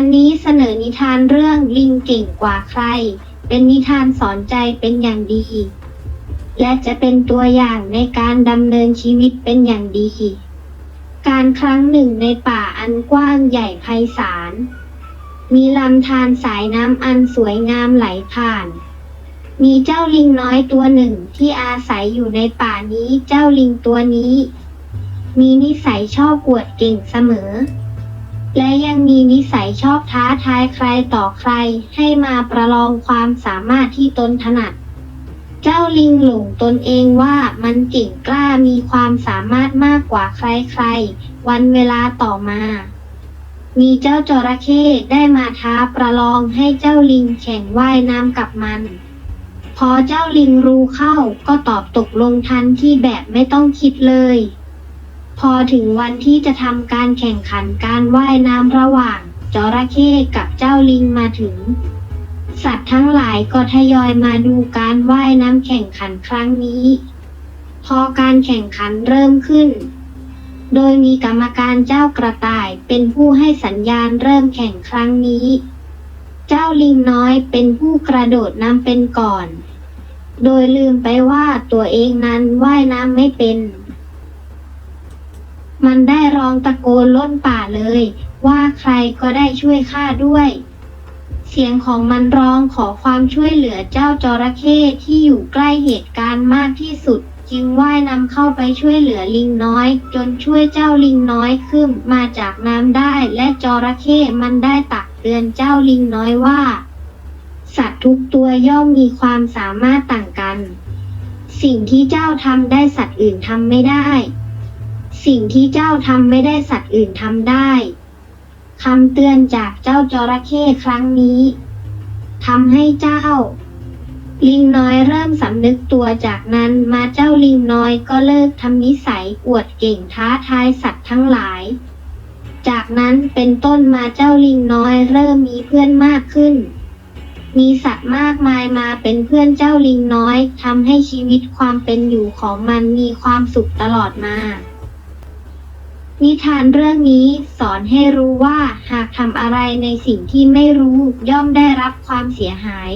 วันนี้เสนอนิทานเรื่องลิงเก่งกว่าใคร เป็นนิทานสอนใจเป็นอย่างดี และจะเป็นตัวอย่างในการดำเนินชีวิตเป็นอย่างดี การครั้งหนึ่งในป่าอันกว้างใหญ่ไพศาล มีลำธารสายน้ำอันสวยงามไหลผ่าน มีเจ้าลิงน้อยตัวหนึ่งที่อาศัยอยู่ในป่านี้เจ้าลิงตัวนี้ มีนิสัยชอบอวดเก่งเสมอ และยังมีนิสัยชอบท้าทายใครต่อใคร ให้มาประลองความสามารถที่ตนถนัด เจ้าลิงหลงตนเองว่ามันเก่งกล้ามีความสามารถมากกว่าใครๆ วันเวลาต่อมา มีเจ้าจระเข้ได้มาท้าประลองให้เจ้าลิงแข่งว่ายน้ำกับมัน พอเจ้าลิงรู้เข้าก็ตอบตกลงทันที่แบบไม่ต้องคิดเลย พอถึงวันที่จะทำการแข่งขันการว่ายน้ำระหว่างจระเข้กับเจ้าลิงมาถึง สัตว์ทั้งหลายก็ทยอยมาดูการว่ายน้ำแข่งขันครั้งนี้ พอการแข่งขันเริ่มขึ้น โดยมีกรรมการเจ้ากระต่ายเป็นผู้ให้สัญญาณเริ่มแข่งครั้งนี้ เจ้าลิงน้อยเป็นผู้กระโดดน้ำเป็นก่อน โดยลืมไปว่าตัวเองนั้นว่ายน้ำไม่เป็น มันได้ร้องตะโกนล้นป่าเลย ว่าใครก็ได้ช่วยข้าด้วย เสียงของมันร้องขอความช่วยเหลือเจ้าจระเข้ที่อยู่ใกล้เหตุการณ์มากที่สุด จึงว่ายนำเข้าไปช่วยเหลือลิงน้อย จนช่วยเจ้าลิงน้อยขึ้นมาจากน้ำได้ และจระเข้มันได้ตักเตือนเจ้าลิงน้อยว่า สัตว์ทุกตัวย่อมมีความสามารถต่างกัน สิ่งที่เจ้าทำได้สัตว์อื่นทำไม่ได้ สิ่งที่เจ้าทำไม่ได้สัตว์อื่นทำได้คำเตือนจากเจ้าจระเข้ครั้งนี้ทำให้เจ้า ลิงน้อยเริ่มสำนึกตัวจากนั้นมาเจ้าลิงน้อยก็เลิกทำนิสัยอวดเก่งท้าทายสัตว์ทั้งหลาย จากนั้นเป็นต้นมาเจ้าลิงน้อยเริ่มมีเพื่อนมากขึ้น มีสัตว์มากมายมาเป็นเพื่อนเจ้าลิงน้อยทำให้ชีวิตความเป็นอยู่ของมันมีความสุขตลอดมา นิทานเรื่องนี้สอนให้รู้ว่าหากทำอะไรในสิ่งที่ไม่รู้ย่อมได้รับความเสียหาย